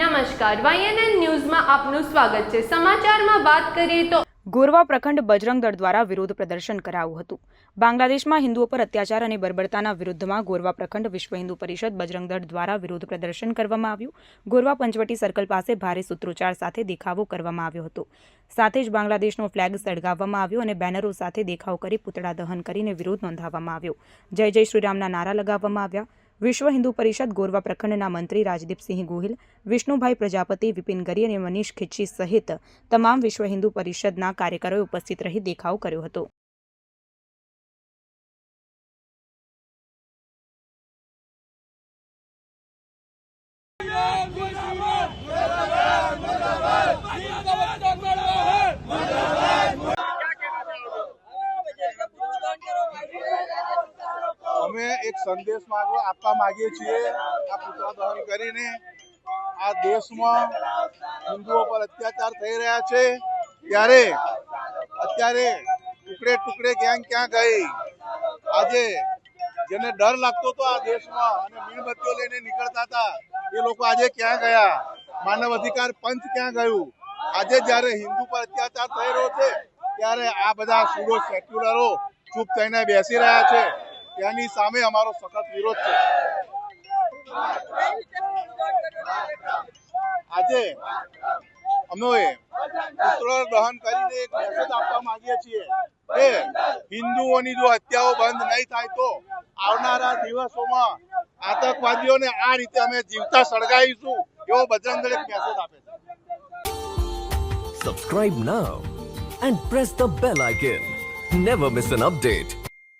નમસ્કાર વાયએનએન ન્યૂઝમાં આપનું સ્વાગત છે. સમાચારમાં વાત કરીએ તો ગોરવા પ્રખંડ બજરંગ દળ દ્વારા વિરોધ પ્રદર્શન કરાયું હતું. બાંગ્લાદેશમાં હિન્દુઓ પર અત્યાચાર અને બર્બરતાના વિરુદ્ધમાં ગોરવા પ્રખંડ વિશ્વ હિન્દુ પરિષદ બજરંગ દળ દ્વારા વિરોધ પ્રદર્શન કરવામાં આવ્યું. ગોરવા પંચવટી સર્કલ પાસે ભારે સૂત્રોચ્ચાર સાથે દેખાવો કરવામાં આવ્યો હતો. સાથે જ બાંગ્લાદેશનો ફ્લેગ સળગાવવામાં આવ્યો અને બેનરો સાથે દેખાવ કરી પૂતળા દહન કરીને વિરોધ નોંધાવવામાં આવ્યો. જય જય શ્રીરામના નારા લગાવવામાં આવ્યા. વિશ્વ હિન્દુ પરિષદ ગોરવા પ્રખંડના મંત્રી રાજદીપસિંહ ગોહિલ, વિષ્ણુભાઈ પ્રજાપતિ, વિપિન ગરી અને મનીષ ખીચી સહિત તમામ વિશ્વ હિન્દુ પરિષદના કાર્યકરોએ ઉપસ્થિત રહી દેખાવ કર્યો હતો. અમે એક સંદેશ માંગો, આપવા માંગીએ છીએ આ પુતળા દહન કરીને. આ દેશમાં હિન્દુઓ પર અત્યાચાર થઈ રહ્યા છે. ત્યારે અત્યારે ટુકડે ટુકડે ગેંગ ક્યાં ગઈ? આજે જેને ડર લાગતો હતો આ દેશમાં અને મીણબત્તીઓ લઈને નીકળતા હતા, એ લોકો આજે ક્યાં ગયા? માનવ અધિકાર પંચ ક્યાં ગયું? આજે જ્યારે હિન્દુ પર અત્યાચાર થઈ રહ્યો છે, ત્યારે આ બધા સુડો સેક્યુલરો ચૂપ થઈને બેસી રહ્યા છે. તેની સામે અમારો સખત વિરોધ છે. આજે અમે પુત્ર દહન કરીને એક મેસેજ આપવા માંગીએ છીએ કે હિન્દુઓની જો હત્યાઓ બંધ નહીં થાય તો આવનારા દિવસોમાં આતંકવાદીઓને આ રીતે અમે જીવતા સળગાવીશું એવો બજરંગ દળ મેસેજ આપે છે. Subscribe now and press the bell icon never miss an update.